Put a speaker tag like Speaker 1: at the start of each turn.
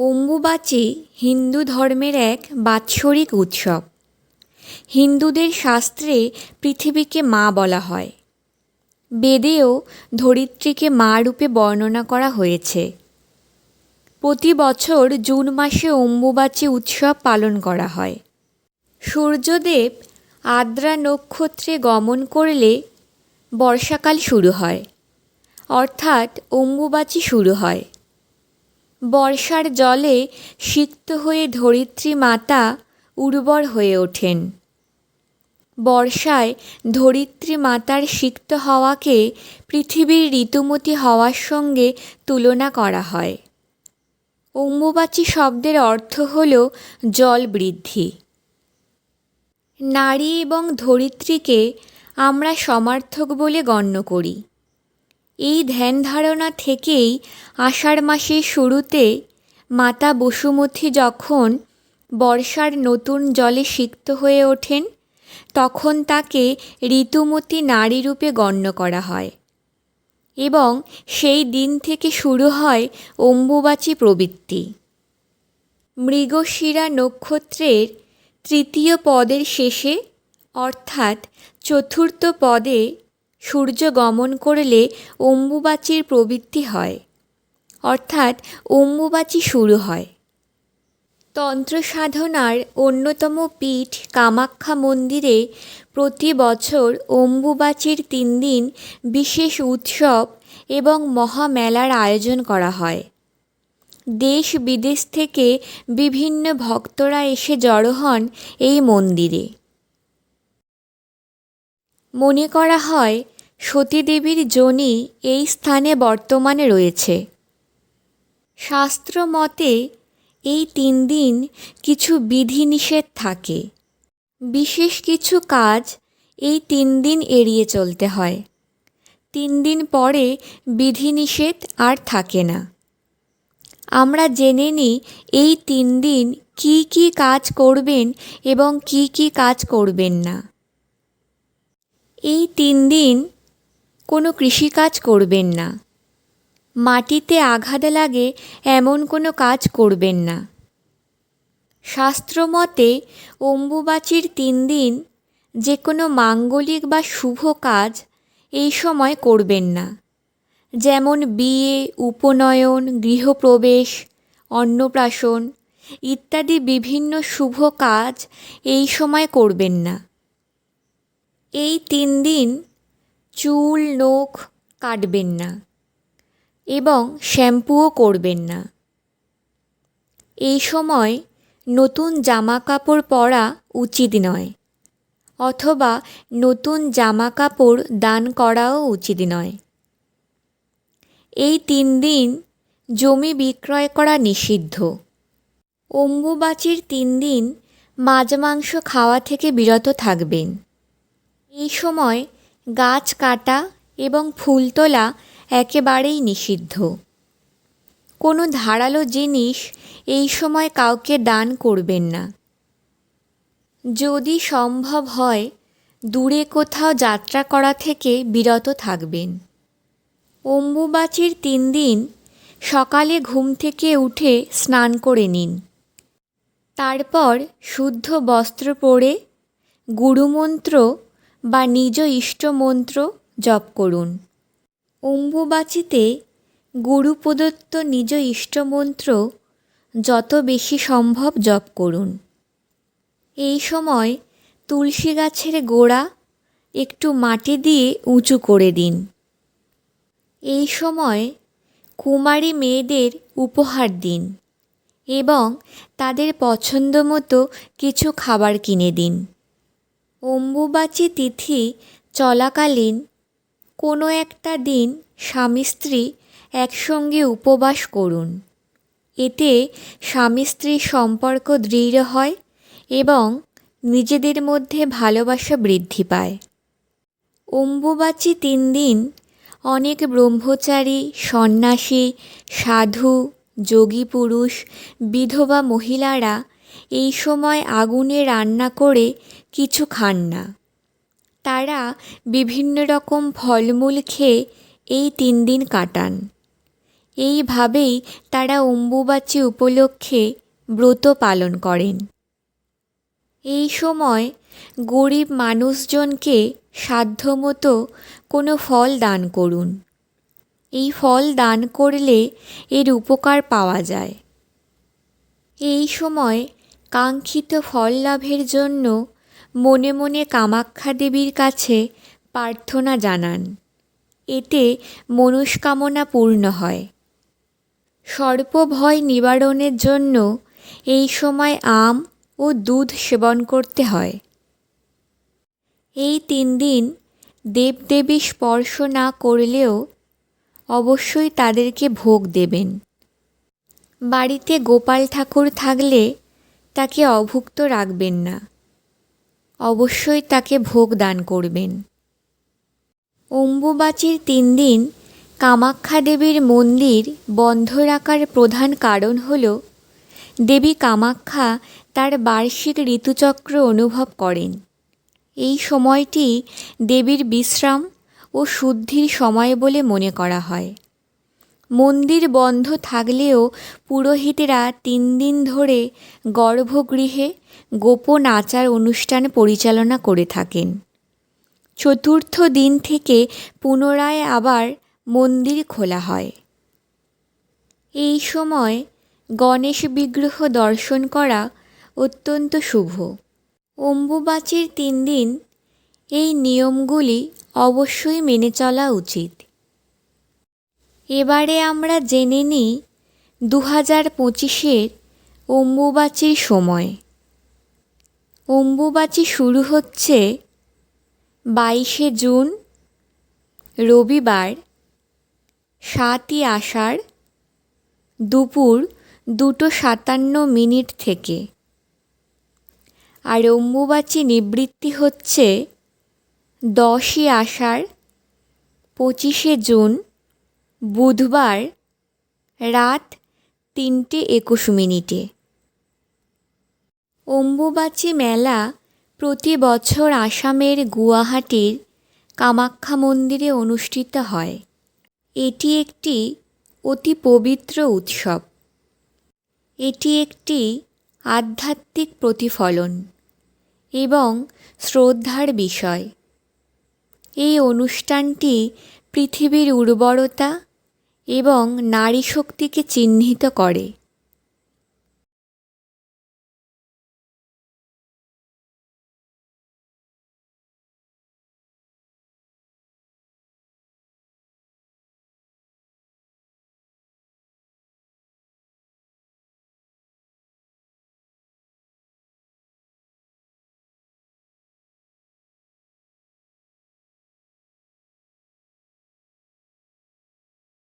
Speaker 1: অম্বুবাচী হিন্দু ধর্মের এক বাৎসরিক উৎসব। হিন্দুদের শাস্ত্রে পৃথিবীকে মা বলা হয়। বেদেও ধরিত্রীকে মা রূপে বর্ণনা করা হয়েছে। প্রতি বছর জুন মাসে অম্বুবাচী উৎসব পালন করা হয়। সূর্যদেব আদ্রা নক্ষত্রে গমন করলে বর্ষাকাল শুরু হয়। অর্থাৎ অম্বুবাচী শুরু হয়। বর্ষার জলে সিক্ত হয়ে ধরিত্রী মাতা উর্বর হয়ে ওঠেন। বর্ষায় ধরিত্রী মাতার সিক্ত হওয়াকে পৃথিবীর ঋতুমতী হওয়ার সঙ্গে তুলনা করা হয়। অম্বুবাচী শব্দের অর্থ হল জল বৃদ্ধি। নারী এবং ধরিত্রীকে আমরা সমার্থক বলে গণ্য করি। এই ধ্যান ধারণা থেকেই আষাঢ় মাসের শুরুতে মাতা বসুমতী যখন বর্ষার নতুন জলে সিক্ত হয়ে ওঠেন, তখন তাকে ঋতুমতী নারী রূপে গণ্য করা হয় এবং সেই দিন থেকে শুরু হয় অম্বুবাচী প্রবৃত্তি। মৃগশিরা নক্ষত্রের তৃতীয় পদের শেষে, অর্থাৎ চতুর্থ পদে সূর্য গমন করলে অম্বুবাচীর প্রবৃত্তি হয়। অর্থাৎ অম্বুবাচী শুরু হয়। তন্ত্র সাধনার অন্যতম পীঠ কামাখ্যা মন্দিরে প্রতি বছর অম্বুবাচীর তিন দিন বিশেষ উৎসব এবং মহামেলার আয়োজন করা হয়। দেশ বিদেশ থেকে বিভিন্ন ভক্তরা এসে জড়ো হন এই মন্দিরে। মনে করা হয়, সতীদেবীর যোনি এই স্থানে বর্তমানে রয়েছে। শাস্ত্র মতে এই তিন দিন কিছু বিধিনিষেধ থাকে। বিশেষ কিছু কাজ এই তিন দিন এড়িয়ে চলতে হয়। তিন দিন পরে বিধিনিষেধ আর থাকে না। আমরা জেনে নিই, এই তিন দিন কি কি কাজ করবেন এবং কি কি কাজ করবেন না। এই তিন দিন কোনো কৃষিকাজ করবেন না। মাটিতে আঘাত লাগে এমন কোনো কাজ করবেন না। শাস্ত্রমতে অম্বুবাচীর তিন দিন যে কোনো মাঙ্গলিক বা শুভ কাজ এই সময় করবেন না। যেমন বিয়ে, উপনয়ন, গৃহপ্রবেশ, অন্নপ্রাশন ইত্যাদি বিভিন্ন শুভ কাজ এই সময় করবেন না। এই তিন দিন চুল, নখ কাটবেন না এবং শ্যাম্পুও করবেন না। এই সময় নতুন জামা কাপড় পরা উচিত নয় অথবা নতুন জামা কাপড় দান করাও উচিত নয়। এই তিন দিন জমি বিক্রয় করা নিষিদ্ধ। অম্বুবাচীর তিন দিন মাছ, মাংস খাওয়া থেকে বিরত থাকবেন। এই সময় গাছ কাটা এবং ফুল তোলা একেবারেই নিষিদ্ধ। কোনো ধারালো জিনিস এই সময় কাউকে দান করবেন না। যদি সম্ভব হয়, দূরে কোথাও যাত্রা করা থেকে বিরত থাকবেন। অম্বুবাচীর তিন দিন সকালে ঘুম থেকে উঠে স্নান করে নিন। তারপর শুদ্ধ বস্ত্র পরে গুরুমন্ত্র বা নিজ ইষ্টমন্ত্র জপ করুন। অম্বুবাচীতে গুরু প্রদত্ত নিজ ইষ্টমন্ত্র যত বেশি সম্ভব জপ করুন। এই সময় তুলসী গাছের গোড়া একটু মাটি দিয়ে উঁচু করে দিন। এই সময় কুমারী মেয়েদের উপহার দিন এবং তাদের পছন্দ মতো কিছু খাবার কিনে দিন। অম্বুবাচী তিথি চলাকালীন কোনো একটা দিন স্বামী স্ত্রী একসঙ্গে উপবাস করুন। এতে স্বামী স্ত্রীর সম্পর্ক দৃঢ় হয় এবং নিজেদের মধ্যে ভালোবাসা বৃদ্ধি পায়। অম্বুবাচী তিন দিন অনেক ব্রহ্মচারী, সন্ন্যাসী, সাধু, যোগী পুরুষ, বিধবা মহিলারা এই সময় আগুনে রান্না করে কিছু খান না। তারা বিভিন্ন রকম ফলমূল খেয়ে এই তিন দিন কাটান। এইভাবেই তারা অম্বুবাচী উপলক্ষে ব্রত পালন করেন। এই সময় গরিব মানুষজনকে সাধ্যমতো কোনো ফল দান করুন। এই ফল দান করলে এর উপকার পাওয়া যায়। এই সময় কাঙ্ক্ষিত ফল লাভের জন্য মনে মনে কামাখ্যা দেবীর কাছে প্রার্থনা জানান। এতে মনস্কামনা পূর্ণ হয়। সর্পভয় নিবারণের জন্য এই সময় আম ও দুধ সেবন করতে হয়। এই তিন দিন দেবদেবী স্পর্শ না করলেও অবশ্যই তাদেরকে ভোগ দেবেন। বাড়িতে গোপাল ঠাকুর থাকলে তাকে অভুক্ত রাখবেন না। অবশ্যই তাকে ভোগ দান করবেন। অম্বুবাচীর তিন দিন কামাখ্যা দেবীর মন্দির বন্ধ রাখার প্রধান কারণ হল, দেবী কামাখ্যা তার বার্ষিক ঋতুচক্র অনুভব করেন। এই সময়টি দেবীর বিশ্রাম ও শুদ্ধির সময় বলে মনে করা হয়। মন্দির বন্ধ থাকলেও পুরোহিতেরা তিন দিন ধরে গর্ভগৃহে গোপন আচার অনুষ্ঠান পরিচালনা করে থাকেন। চতুর্থ দিন থেকে পুনরায় আবার মন্দির খোলা হয়। এই সময় গণেশ বিগ্রহ দর্শন করা অত্যন্ত শুভ। অম্বুবাচীর তিন দিন এই নিয়মগুলি অবশ্যই মেনে চলা উচিত। এবারে আমরা জেনে নিই দু হাজার পঁচিশের অম্বুবাচীর সময়। অম্বুবাচী শুরু হচ্ছে বাইশে জুন, রবিবার, সাতই আষাঢ়, দুপুর দুটো সাতান্ন মিনিট থেকে। আর অম্বুবাচী নিবৃত্তি হচ্ছে দশই আষাঢ়, পঁচিশে জুন বুধবার রাত তিনটে একুশ মিনিটে। অম্বুবাচী মেলা প্রতি বছর আসামের গুয়াহাটির কামাখ্যা মন্দিরে অনুষ্ঠিত হয়। এটি একটি অতি পবিত্র উৎসব। এটি একটি আধ্যাত্মিক প্রতিফলন এবং শ্রদ্ধার বিষয়। এই অনুষ্ঠানটি পৃথিবীর উর্বরতা এবং নারী শক্তিকে চিহ্নিত করে।